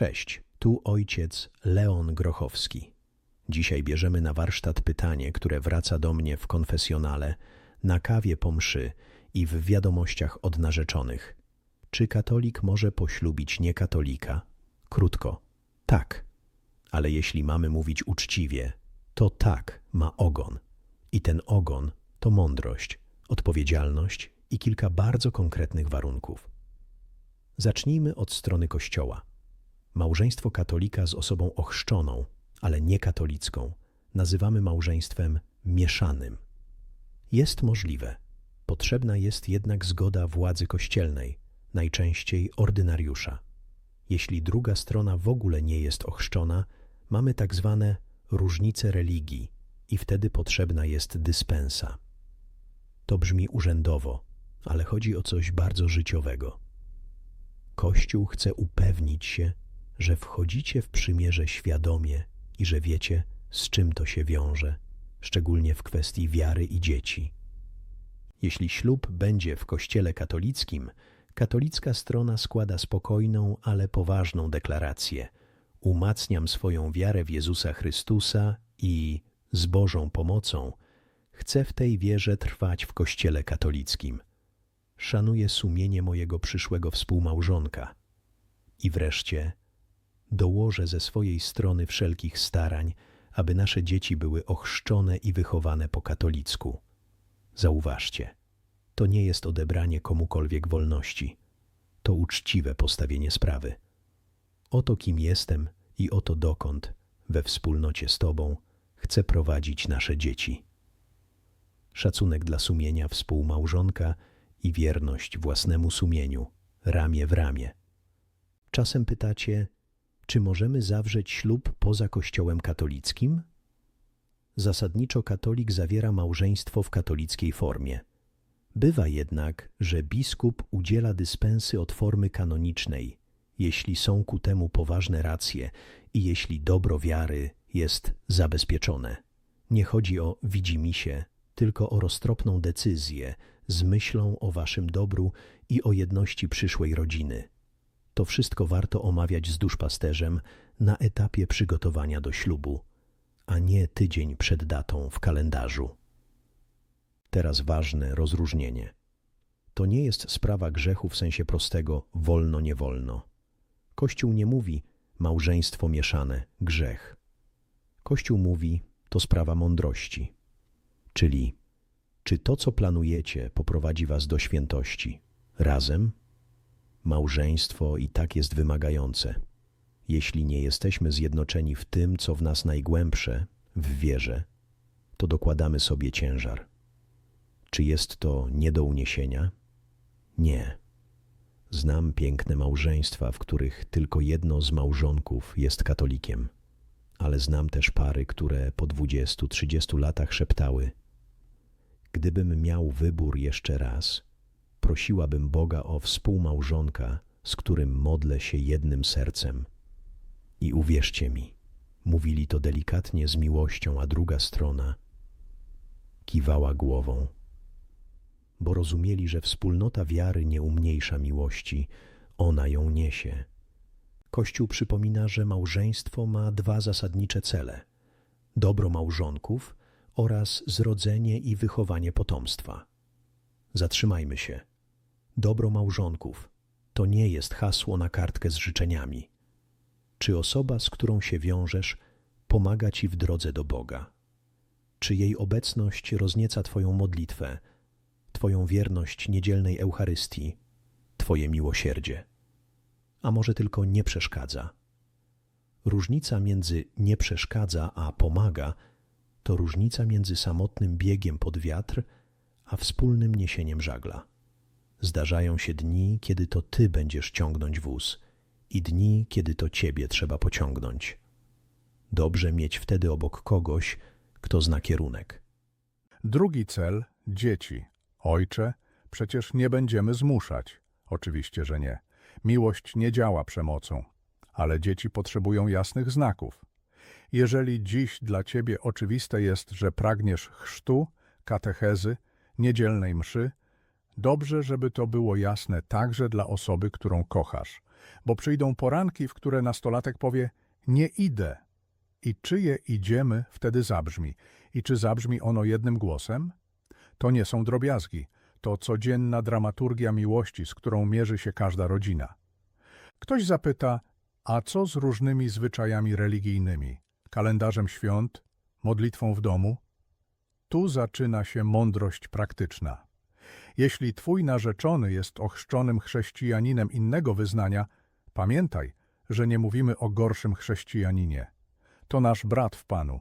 Cześć, tu ojciec Leon Grochowski. Dzisiaj bierzemy na warsztat pytanie, które wraca do mnie w konfesjonale, na kawie po mszy i w wiadomościach od narzeczonych. Czy katolik może poślubić niekatolika? Krótko, tak. Ale jeśli mamy mówić uczciwie, to tak ma ogon. I ten ogon to mądrość, odpowiedzialność i kilka bardzo konkretnych warunków. Zacznijmy od strony Kościoła. Małżeństwo katolika z osobą ochrzczoną, ale nie katolicką, nazywamy małżeństwem mieszanym. Jest możliwe. Potrzebna jest jednak zgoda władzy kościelnej, najczęściej ordynariusza. Jeśli druga strona w ogóle nie jest ochrzczona, mamy tak zwane różnice religii i wtedy potrzebna jest dyspensa. To brzmi urzędowo, ale chodzi o coś bardzo życiowego. Kościół chce upewnić się, że wchodzicie w przymierze świadomie i że wiecie, z czym to się wiąże, szczególnie w kwestii wiary i dzieci. Jeśli ślub będzie w Kościele katolickim, katolicka strona składa spokojną, ale poważną deklarację: Umacniam swoją wiarę w Jezusa Chrystusa i z Bożą pomocą chcę w tej wierze trwać w Kościele katolickim. Szanuję sumienie mojego przyszłego współmałżonka. I wreszcie dołożę ze swojej strony wszelkich starań, aby nasze dzieci były ochrzczone i wychowane po katolicku. Zauważcie, to nie jest odebranie komukolwiek wolności, to uczciwe postawienie sprawy. Oto kim jestem i oto dokąd, we wspólnocie z Tobą, chcę prowadzić nasze dzieci. Szacunek dla sumienia współmałżonka i wierność własnemu sumieniu, ramię w ramię. Czasem pytacie, czy możemy zawrzeć ślub poza Kościołem katolickim? Zasadniczo katolik zawiera małżeństwo w katolickiej formie. Bywa jednak, że biskup udziela dyspensy od formy kanonicznej, jeśli są ku temu poważne racje i jeśli dobro wiary jest zabezpieczone. Nie chodzi o widzimisię, tylko o roztropną decyzję z myślą o waszym dobru i o jedności przyszłej rodziny. To wszystko warto omawiać z duszpasterzem na etapie przygotowania do ślubu, a nie tydzień przed datą w kalendarzu. Teraz ważne rozróżnienie. To nie jest sprawa grzechu w sensie prostego wolno, nie wolno. Kościół nie mówi małżeństwo mieszane, grzech. Kościół mówi to sprawa mądrości, czyli czy to, co planujecie, poprowadzi was do świętości razem Małżeństwo i tak jest wymagające. Jeśli nie jesteśmy zjednoczeni w tym, co w nas najgłębsze, w wierze, to dokładamy sobie ciężar. Czy jest to nie do uniesienia? Nie. Znam piękne małżeństwa, w których tylko jedno z małżonków jest katolikiem, ale znam też pary, które po dwudziestu, trzydziestu latach szeptały: Gdybym miał wybór jeszcze raz, prosiłabym Boga o współmałżonka, z którym modlę się jednym sercem. I uwierzcie mi, mówili to delikatnie z miłością, a druga strona kiwała głową, bo rozumieli, że wspólnota wiary nie umniejsza miłości, ona ją niesie. Kościół przypomina, że małżeństwo ma dwa zasadnicze cele: dobro małżonków oraz zrodzenie i wychowanie potomstwa. Zatrzymajmy się. Dobro małżonków to nie jest hasło na kartkę z życzeniami. Czy osoba, z którą się wiążesz, pomaga ci w drodze do Boga? Czy jej obecność roznieca Twoją modlitwę, Twoją wierność niedzielnej Eucharystii, Twoje miłosierdzie? A może tylko nie przeszkadza? Różnica między nie przeszkadza a pomaga to różnica między samotnym biegiem pod wiatr a wspólnym niesieniem żagla. Zdarzają się dni, kiedy to ty będziesz ciągnąć wóz i dni, kiedy to ciebie trzeba pociągnąć. Dobrze mieć wtedy obok kogoś, kto zna kierunek. Drugi cel dzieci. Ojcze, przecież nie będziemy zmuszać. Oczywiście, że nie. Miłość nie działa przemocą, ale dzieci potrzebują jasnych znaków. Jeżeli dziś dla ciebie oczywiste jest, że pragniesz chrztu, katechezy, niedzielnej mszy, Dobrze, żeby to było jasne także dla osoby, którą kochasz. bo przyjdą poranki, w które nastolatek powie nie idę. I czyje idziemy wtedy zabrzmi? I czy zabrzmi ono jednym głosem? To nie są drobiazgi, to codzienna dramaturgia miłości, z którą mierzy się każda rodzina. Ktoś zapyta, a co z różnymi zwyczajami religijnymi, kalendarzem świąt, modlitwą w domu? Tu zaczyna się mądrość praktyczna. Jeśli twój narzeczony jest ochrzczonym chrześcijaninem innego wyznania, pamiętaj, że nie mówimy o gorszym chrześcijaninie. To nasz brat w Panu.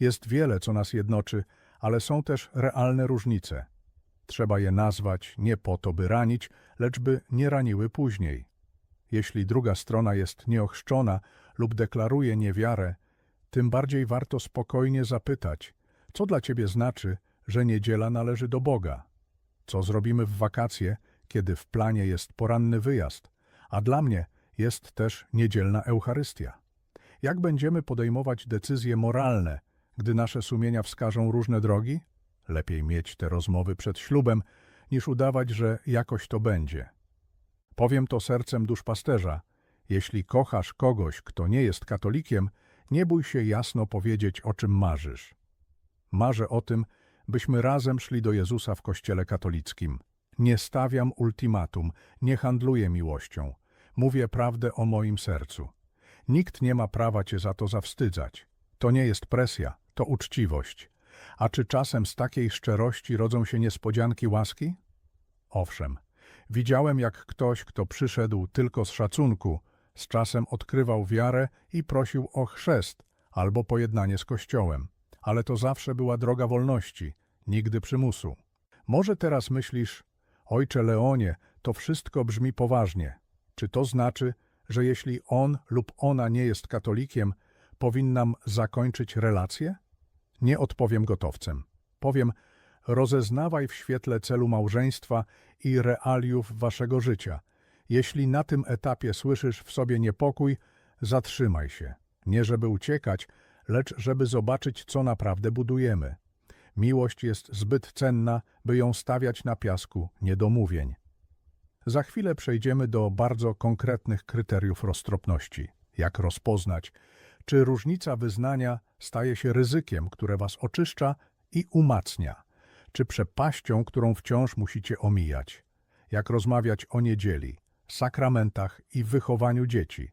Jest wiele, co nas jednoczy, ale są też realne różnice. Trzeba je nazwać nie po to, by ranić, lecz by nie raniły później. Jeśli druga strona jest nieochrzczona lub deklaruje niewiarę, tym bardziej warto spokojnie zapytać, co dla ciebie znaczy, że niedziela należy do Boga. Co zrobimy w wakacje, kiedy w planie jest poranny wyjazd, a dla mnie jest też niedzielna Eucharystia? Jak będziemy podejmować decyzje moralne, gdy nasze sumienia wskażą różne drogi? Lepiej mieć te rozmowy przed ślubem, niż udawać, że jakoś to będzie. Powiem to sercem duszpasterza. Jeśli kochasz kogoś, kto nie jest katolikiem, nie bój się jasno powiedzieć, o czym marzysz. Marzę o tym, byśmy razem szli do Jezusa w kościele katolickim. Nie stawiam ultimatum, nie handluję miłością. Mówię prawdę o moim sercu. Nikt nie ma prawa cię za to zawstydzać. To nie jest presja, to uczciwość. A czy czasem z takiej szczerości rodzą się niespodzianki łaski? Owszem, widziałem jak ktoś, kto przyszedł tylko z szacunku, z czasem odkrywał wiarę i prosił o chrzest albo pojednanie z Kościołem. Ale to zawsze była droga wolności, nigdy przymusu. Może teraz myślisz, ojcze Leonie, to wszystko brzmi poważnie. Czy to znaczy, że jeśli on lub ona nie jest katolikiem, powinnam zakończyć relację? Nie odpowiem gotowcem. Powiem, rozeznawaj w świetle celu małżeństwa i realiów waszego życia. Jeśli na tym etapie słyszysz w sobie niepokój, zatrzymaj się. Nie żeby uciekać, lecz żeby zobaczyć, co naprawdę budujemy. Miłość jest zbyt cenna, by ją stawiać na piasku niedomówień. Za chwilę przejdziemy do bardzo konkretnych kryteriów roztropności. Jak rozpoznać, czy różnica wyznania staje się ryzykiem, które was oczyszcza i umacnia, czy przepaścią, którą wciąż musicie omijać. Jak rozmawiać o niedzieli, sakramentach i wychowaniu dzieci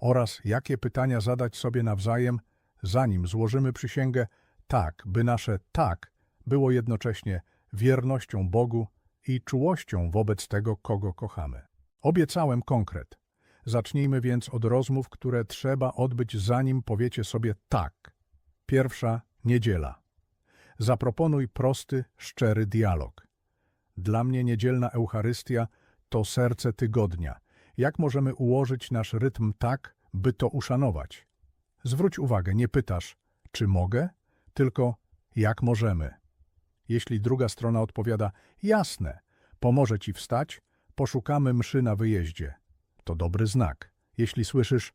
oraz jakie pytania zadać sobie nawzajem, zanim złożymy przysięgę tak, by nasze tak było jednocześnie wiernością Bogu i czułością wobec tego, kogo kochamy. Obiecałem konkret. Zacznijmy więc od rozmów, które trzeba odbyć, zanim powiecie sobie tak. Pierwsza niedziela. Zaproponuj prosty, szczery dialog. Dla mnie niedzielna Eucharystia to serce tygodnia. Jak możemy ułożyć nasz rytm tak, by to uszanować? Zwróć uwagę, nie pytasz, czy mogę, tylko jak możemy. Jeśli druga strona odpowiada, jasne, pomoże ci wstać, poszukamy mszy na wyjeździe. To dobry znak. Jeśli słyszysz,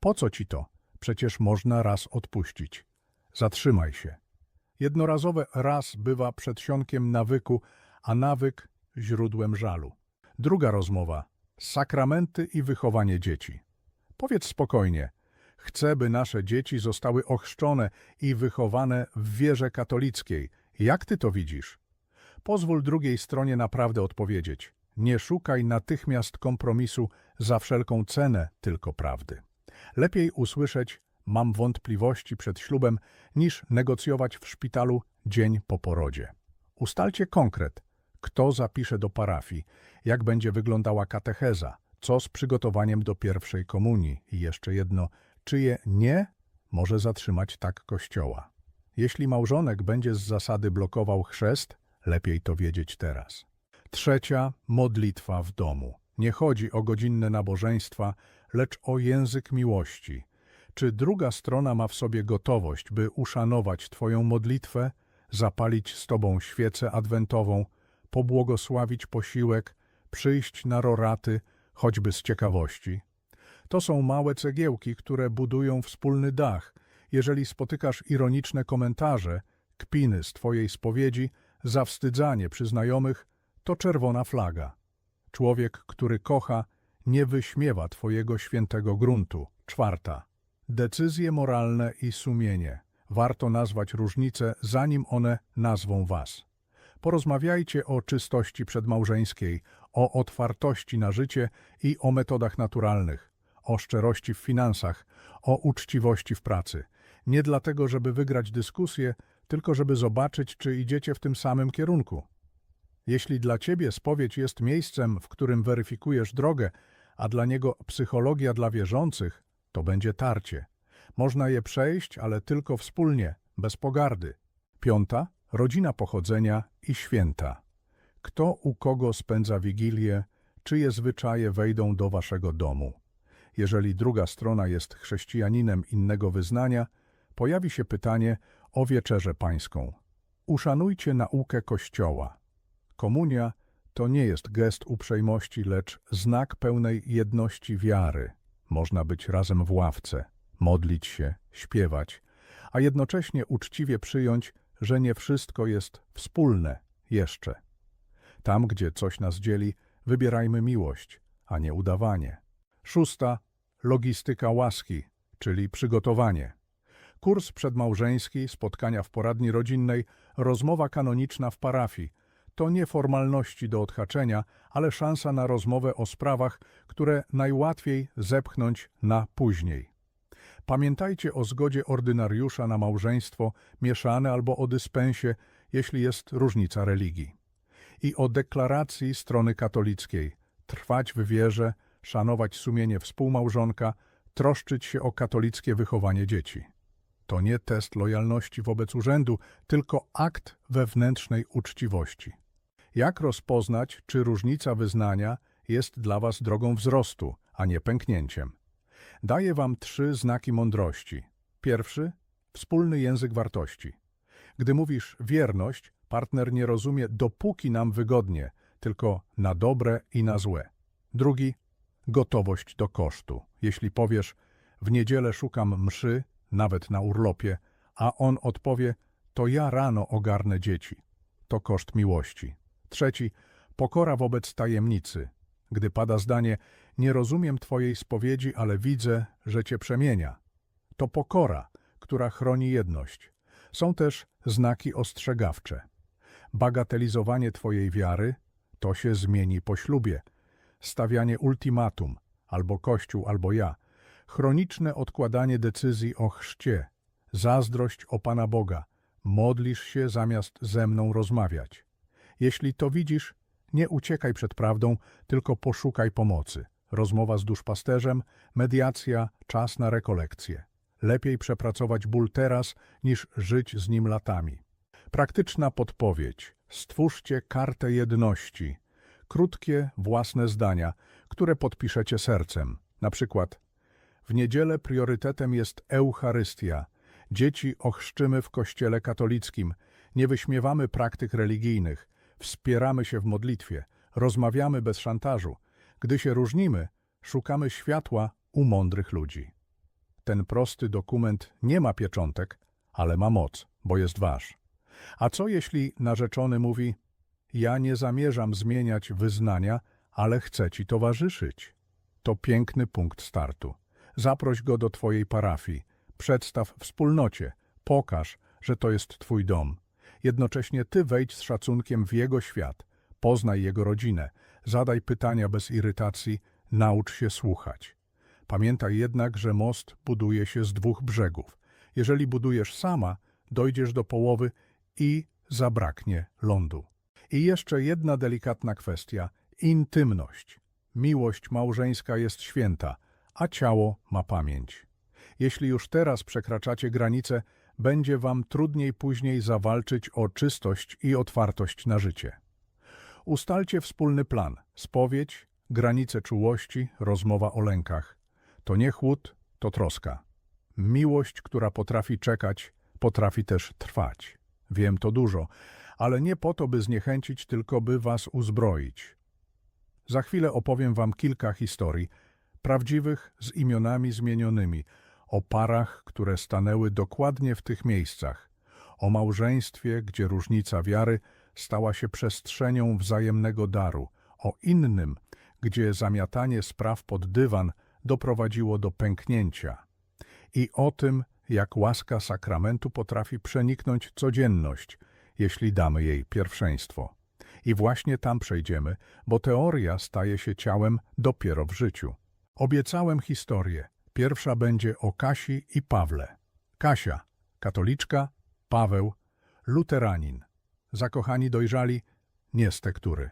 po co ci to? Przecież można raz odpuścić. Zatrzymaj się. Jednorazowe raz bywa przedsionkiem nawyku, a nawyk źródłem żalu. Druga rozmowa. Sakramenty i wychowanie dzieci. Powiedz spokojnie. Chcę, by nasze dzieci zostały ochrzczone i wychowane w wierze katolickiej. Jak ty to widzisz? Pozwól drugiej stronie naprawdę odpowiedzieć. Nie szukaj natychmiast kompromisu za wszelką cenę, tylko prawdy. Lepiej usłyszeć mam wątpliwości przed ślubem, niż negocjować w szpitalu dzień po porodzie. Ustalcie konkret, kto zapisze do parafii, jak będzie wyglądała katecheza, co z przygotowaniem do pierwszej komunii i jeszcze jedno, czyje nie może zatrzymać tak kościoła. Jeśli małżonek będzie z zasady blokował chrzest, lepiej to wiedzieć teraz. Trzecia modlitwa w domu. Nie chodzi o godzinne nabożeństwa, lecz o język miłości. Czy druga strona ma w sobie gotowość, by uszanować Twoją modlitwę, zapalić z Tobą świecę adwentową, pobłogosławić posiłek, przyjść na roraty, choćby z ciekawości? To są małe cegiełki, które budują wspólny dach. Jeżeli spotykasz ironiczne komentarze, kpiny z Twojej spowiedzi, zawstydzanie przy znajomych, to czerwona flaga. Człowiek, który kocha, nie wyśmiewa twojego świętego gruntu. Czwarta. Decyzje moralne i sumienie. Warto nazwać różnice, zanim one nazwą was. Porozmawiajcie o czystości przedmałżeńskiej, o otwartości na życie i o metodach naturalnych, o szczerości w finansach, o uczciwości w pracy. Nie dlatego, żeby wygrać dyskusję, tylko żeby zobaczyć, czy idziecie w tym samym kierunku. Jeśli dla ciebie spowiedź jest miejscem, w którym weryfikujesz drogę, a dla niego psychologia dla wierzących, to będzie tarcie. Można je przejść, ale tylko wspólnie, bez pogardy. Piąta, rodzina pochodzenia i święta. Kto u kogo spędza wigilię, czyje zwyczaje wejdą do waszego domu. Jeżeli druga strona jest chrześcijaninem innego wyznania, pojawi się pytanie o wieczerzę pańską. Uszanujcie naukę Kościoła. Komunia to nie jest gest uprzejmości, lecz znak pełnej jedności wiary. Można być razem w ławce, modlić się, śpiewać, a jednocześnie uczciwie przyjąć, że nie wszystko jest wspólne jeszcze. Tam, gdzie coś nas dzieli, wybierajmy miłość, a nie udawanie. Szósta, logistyka łaski, czyli przygotowanie. Kurs przedmałżeński, spotkania w poradni rodzinnej, rozmowa kanoniczna w parafii. To nie formalności do odhaczenia, ale szansa na rozmowę o sprawach, które najłatwiej zepchnąć na później. Pamiętajcie o zgodzie ordynariusza na małżeństwo mieszane albo o dyspensie, jeśli jest różnica religii. I o deklaracji strony katolickiej trwać w wierze, szanować sumienie współmałżonka, troszczyć się o katolickie wychowanie dzieci. To nie test lojalności wobec urzędu, tylko akt wewnętrznej uczciwości. Jak rozpoznać, czy różnica wyznania jest dla Was drogą wzrostu, a nie pęknięciem? Daję Wam trzy znaki mądrości. Pierwszy wspólny język wartości. Gdy mówisz wierność, partner nie rozumie dopóki nam wygodnie, tylko na dobre i na złe. Drugi gotowość do kosztu. Jeśli powiesz w niedzielę szukam mszy, nawet na urlopie, a on odpowie to ja rano ogarnę dzieci. To koszt miłości. Trzeci pokora wobec tajemnicy. Gdy pada zdanie nie rozumiem twojej spowiedzi, ale widzę, że cię przemienia. To pokora, która chroni jedność. Są też znaki ostrzegawcze. Bagatelizowanie twojej wiary to się zmieni po ślubie. Stawianie ultimatum, albo Kościół, albo ja. Chroniczne odkładanie decyzji o chrzcie. Zazdrość o Pana Boga. Modlisz się zamiast ze mną rozmawiać. Jeśli to widzisz, nie uciekaj przed prawdą, tylko poszukaj pomocy. Rozmowa z duszpasterzem, mediacja, czas na rekolekcję. Lepiej przepracować ból teraz, niż żyć z nim latami. Praktyczna podpowiedź. Stwórzcie kartę jedności. Krótkie, własne zdania, które podpiszecie sercem. Na przykład w niedzielę priorytetem jest Eucharystia. Dzieci ochrzczymy w kościele katolickim. Nie wyśmiewamy praktyk religijnych. Wspieramy się w modlitwie. Rozmawiamy bez szantażu. Gdy się różnimy, szukamy światła u mądrych ludzi. Ten prosty dokument nie ma pieczątek, ale ma moc, bo jest wasz. A co jeśli narzeczony mówi: Ja nie zamierzam zmieniać wyznania, ale chcę ci towarzyszyć? To piękny punkt startu. Zaproś go do twojej parafii, przedstaw wspólnocie, pokaż, że to jest twój dom. Jednocześnie ty wejdź z szacunkiem w jego świat, poznaj jego rodzinę, zadaj pytania bez irytacji, naucz się słuchać. Pamiętaj jednak, że most buduje się z dwóch brzegów. Jeżeli budujesz sama, dojdziesz do połowy i zabraknie lądu. I jeszcze jedna delikatna kwestia intymność. Miłość małżeńska jest święta, a ciało ma pamięć. Jeśli już teraz przekraczacie granice, będzie wam trudniej później zawalczyć o czystość i otwartość na życie. Ustalcie wspólny plan, spowiedź, granice czułości, rozmowa o lękach. To nie chłód, to troska. Miłość, która potrafi czekać, potrafi też trwać. Wiem to dużo, ale nie po to, by zniechęcić, tylko by was uzbroić. Za chwilę opowiem wam kilka historii, prawdziwych z imionami zmienionymi, o parach, które stanęły dokładnie w tych miejscach, o małżeństwie, gdzie różnica wiary stała się przestrzenią wzajemnego daru, o innym, gdzie zamiatanie spraw pod dywan doprowadziło do pęknięcia. I o tym, jak łaska sakramentu potrafi przeniknąć codzienność, jeśli damy jej pierwszeństwo. I właśnie tam przejdziemy, bo teoria staje się ciałem dopiero w życiu. Obiecałem historię. Pierwsza będzie o Kasi i Pawle. Kasia, katoliczka, Paweł, luteranin. Zakochani dojrzali, nie z tektury.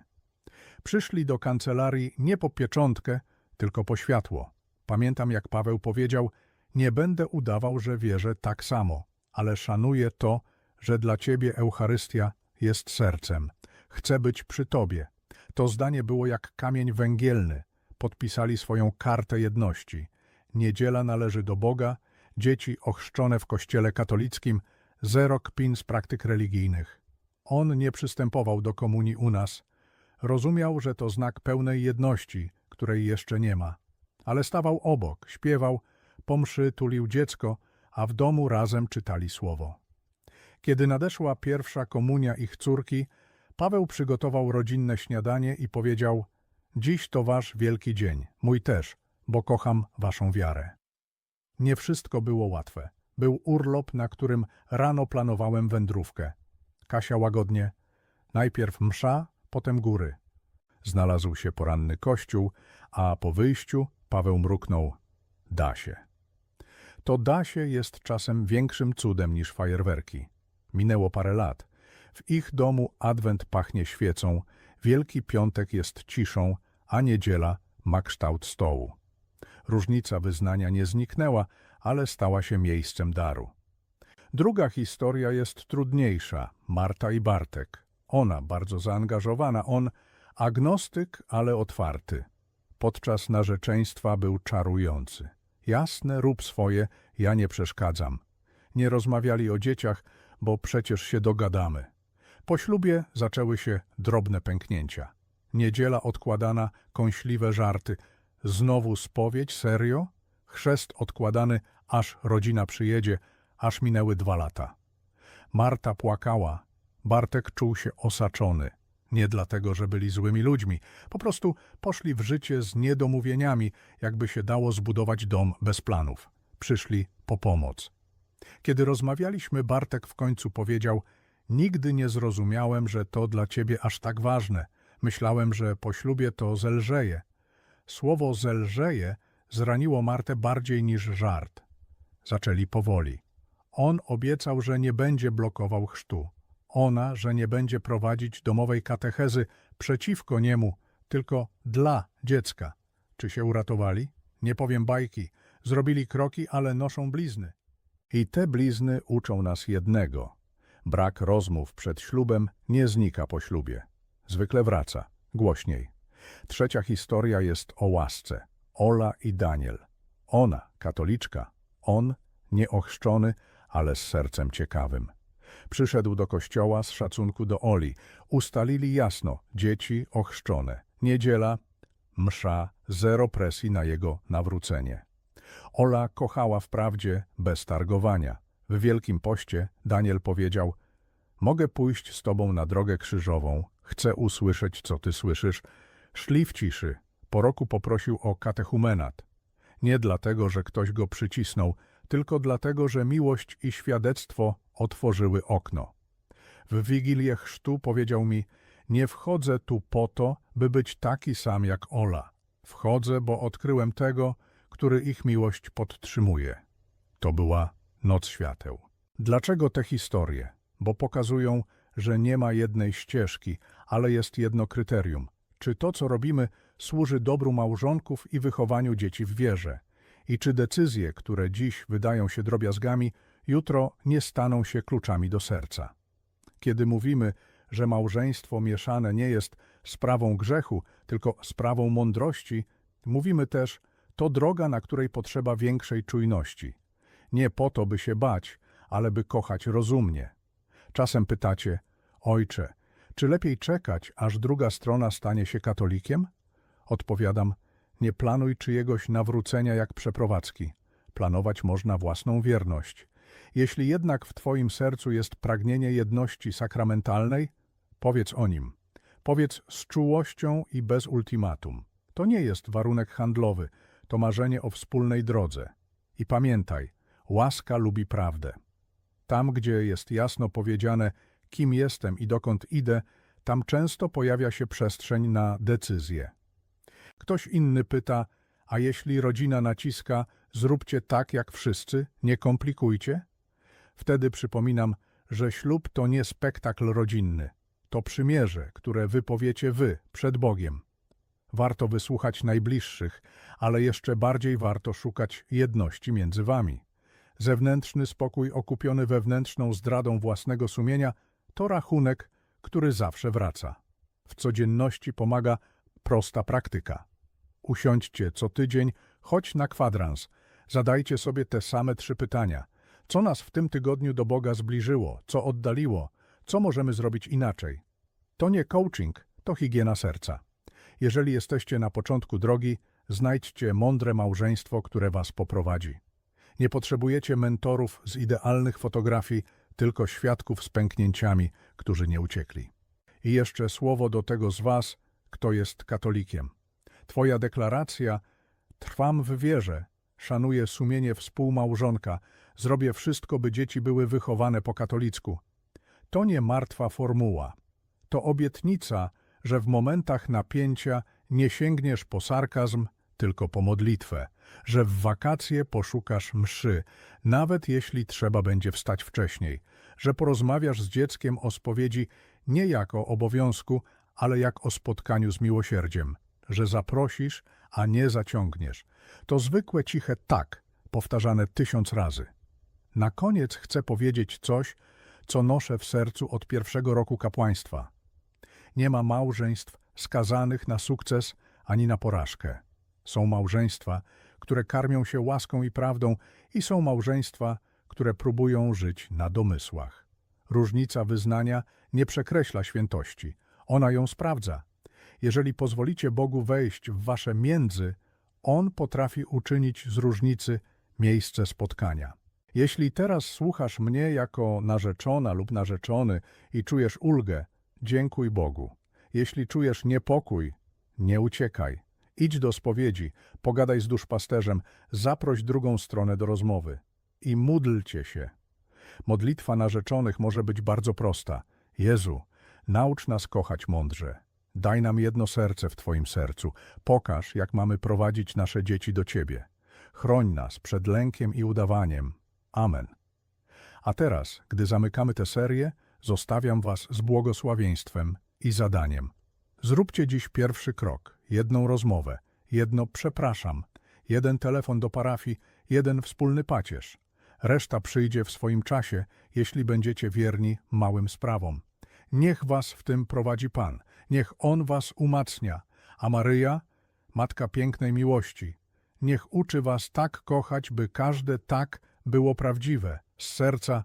Przyszli do kancelarii nie po pieczątkę, tylko po światło. Pamiętam, jak Paweł powiedział, nie będę udawał, że wierzę tak samo, ale szanuję to, że dla ciebie Eucharystia jest sercem. Chcę być przy tobie. To zdanie było jak kamień węgielny. Podpisali swoją kartę jedności. Niedziela należy do Boga, dzieci ochrzczone w kościele katolickim, zero kpin z praktyk religijnych. On nie przystępował do komunii u nas. Rozumiał, że to znak pełnej jedności, której jeszcze nie ma. Ale stawał obok, śpiewał, po mszy tulił dziecko, a w domu razem czytali słowo. Kiedy nadeszła pierwsza komunia ich córki, Paweł przygotował rodzinne śniadanie i powiedział: Dziś to wasz wielki dzień, mój też, bo kocham waszą wiarę. Nie wszystko było łatwe. Był urlop, na którym rano planowałem wędrówkę. Kasia łagodnie: Najpierw msza, potem góry. Znalazł się poranny kościół, a po wyjściu Paweł mruknął: Da się. To da się jest czasem większym cudem niż fajerwerki. Minęło parę lat. W ich domu adwent pachnie świecą, Wielki Piątek jest ciszą, a niedziela ma kształt stołu. Różnica wyznania nie zniknęła, ale stała się miejscem daru. Druga historia jest trudniejsza. Marta i Bartek. Ona bardzo zaangażowana, on agnostyk, ale otwarty. Podczas narzeczeństwa był czarujący. Jasne, rób swoje, ja nie przeszkadzam. Nie rozmawiali o dzieciach, bo przecież się dogadamy. Po ślubie zaczęły się drobne pęknięcia. Niedziela odkładana, kąśliwe żarty. Znowu spowiedź, serio? Chrzest odkładany, aż rodzina przyjedzie, aż minęły dwa lata. Marta płakała. Bartek czuł się osaczony. Nie dlatego, że byli złymi ludźmi. Po prostu poszli w życie z niedomówieniami, jakby się dało zbudować dom bez planów. Przyszli po pomoc. Kiedy rozmawialiśmy, Bartek w końcu powiedział: Nigdy nie zrozumiałem, że to dla ciebie aż tak ważne. Myślałem, że po ślubie to zelżeje. Słowo zelżeje zraniło Martę bardziej niż żart. Zaczęli powoli. On obiecał, że nie będzie blokował chrztu. Ona, że nie będzie prowadzić domowej katechezy przeciwko niemu, tylko dla dziecka. Czy się uratowali? Nie powiem bajki. Zrobili kroki, ale noszą blizny. I te blizny uczą nas jednego. Brak rozmów przed ślubem nie znika po ślubie. Zwykle wraca, głośniej. Trzecia historia jest o łasce. Ola i Daniel. Ona, katoliczka. On, nieochrzczony, ale z sercem ciekawym. Przyszedł do kościoła z szacunku do Oli. Ustalili jasno, dzieci ochrzczone. Niedziela, msza, zero presji na jego nawrócenie. Ola kochała wprawdzie bez targowania. W Wielkim Poście Daniel powiedział Mogę pójść z tobą na drogę krzyżową, chcę usłyszeć, co ty słyszysz. Szli w ciszy. Po roku poprosił o katechumenat. Nie dlatego, że ktoś go przycisnął, tylko dlatego, że miłość i świadectwo otworzyły okno. W Wigilię Chrztu powiedział mi, nie wchodzę tu po to, by być taki sam jak Ola. Wchodzę, bo odkryłem tego, który ich miłość podtrzymuje. To była Noc Świateł. Dlaczego te historie? Bo pokazują, że nie ma jednej ścieżki, ale jest jedno kryterium. Czy to, co robimy, służy dobru małżonków i wychowaniu dzieci w wierze? I czy decyzje, które dziś wydają się drobiazgami, jutro nie staną się kluczami do serca? Kiedy mówimy, że małżeństwo mieszane nie jest sprawą grzechu, tylko sprawą mądrości, mówimy też, to droga, na której potrzeba większej czujności. Nie po to, by się bać, ale by kochać rozumnie. Czasem pytacie, ojcze, czy lepiej czekać, aż druga strona stanie się katolikiem? Odpowiadam, nie planuj czyjegoś nawrócenia jak przeprowadzki. Planować można własną wierność. Jeśli jednak w Twoim sercu jest pragnienie jedności sakramentalnej, powiedz o nim. Powiedz z czułością i bez ultimatum. To nie jest warunek handlowy, to marzenie o wspólnej drodze. I pamiętaj, łaska lubi prawdę. Tam, gdzie jest jasno powiedziane, kim jestem i dokąd idę, tam często pojawia się przestrzeń na decyzję. Ktoś inny pyta, a jeśli rodzina naciska, zróbcie tak jak wszyscy, nie komplikujcie? Wtedy przypominam, że ślub to nie spektakl rodzinny. To przymierze, które wypowiecie wy przed Bogiem. Warto wysłuchać najbliższych, ale jeszcze bardziej warto szukać jedności między wami. Zewnętrzny spokój okupiony wewnętrzną zdradą własnego sumienia to rachunek, który zawsze wraca. W codzienności pomaga prosta praktyka. Usiądźcie co tydzień, choć na kwadrans. Zadajcie sobie te same trzy pytania. Co nas w tym tygodniu do Boga zbliżyło? Co oddaliło? Co możemy zrobić inaczej? To nie coaching, to higiena serca. Jeżeli jesteście na początku drogi, znajdźcie mądre małżeństwo, które was poprowadzi. Nie potrzebujecie mentorów z idealnych fotografii, tylko świadków z pęknięciami, którzy nie uciekli. I jeszcze słowo do tego z was, kto jest katolikiem. Twoja deklaracja trwam w wierze, szanuję sumienie współmałżonka, zrobię wszystko, by dzieci były wychowane po katolicku. To nie martwa formuła. To obietnica, że w momentach napięcia nie sięgniesz po sarkazm, tylko po modlitwę, że w wakacje poszukasz mszy, nawet jeśli trzeba będzie wstać wcześniej, że porozmawiasz z dzieckiem o spowiedzi nie jako obowiązku, ale jak o spotkaniu z miłosierdziem, że zaprosisz, a nie zaciągniesz. To zwykłe ciche tak, powtarzane tysiąc razy. Na koniec chcę powiedzieć coś, co noszę w sercu od pierwszego roku kapłaństwa. Nie ma małżeństw skazanych na sukces ani na porażkę. Są małżeństwa, które karmią się łaską i prawdą i są małżeństwa, które próbują żyć na domysłach. Różnica wyznania nie przekreśla świętości. Ona ją sprawdza. Jeżeli pozwolicie Bogu wejść w wasze między, On potrafi uczynić z różnicy miejsce spotkania. Jeśli teraz słuchasz mnie jako narzeczona lub narzeczony i czujesz ulgę, dziękuj Bogu. Jeśli czujesz niepokój, nie uciekaj. Idź do spowiedzi, pogadaj z duszpasterzem, zaproś drugą stronę do rozmowy i módlcie się. Modlitwa narzeczonych może być bardzo prosta. Jezu, naucz nas kochać mądrze. Daj nam jedno serce w Twoim sercu. Pokaż, jak mamy prowadzić nasze dzieci do Ciebie. Chroń nas przed lękiem i udawaniem. Amen. A teraz, gdy zamykamy tę serię, zostawiam Was z błogosławieństwem i zadaniem. Zróbcie dziś pierwszy krok, jedną rozmowę, jedno przepraszam, jeden telefon do parafii, jeden wspólny pacierz. Reszta przyjdzie w swoim czasie, jeśli będziecie wierni małym sprawom. Niech was w tym prowadzi Pan, niech On was umacnia, a Maryja, Matka Pięknej Miłości, niech uczy was tak kochać, by każde tak było prawdziwe, z serca,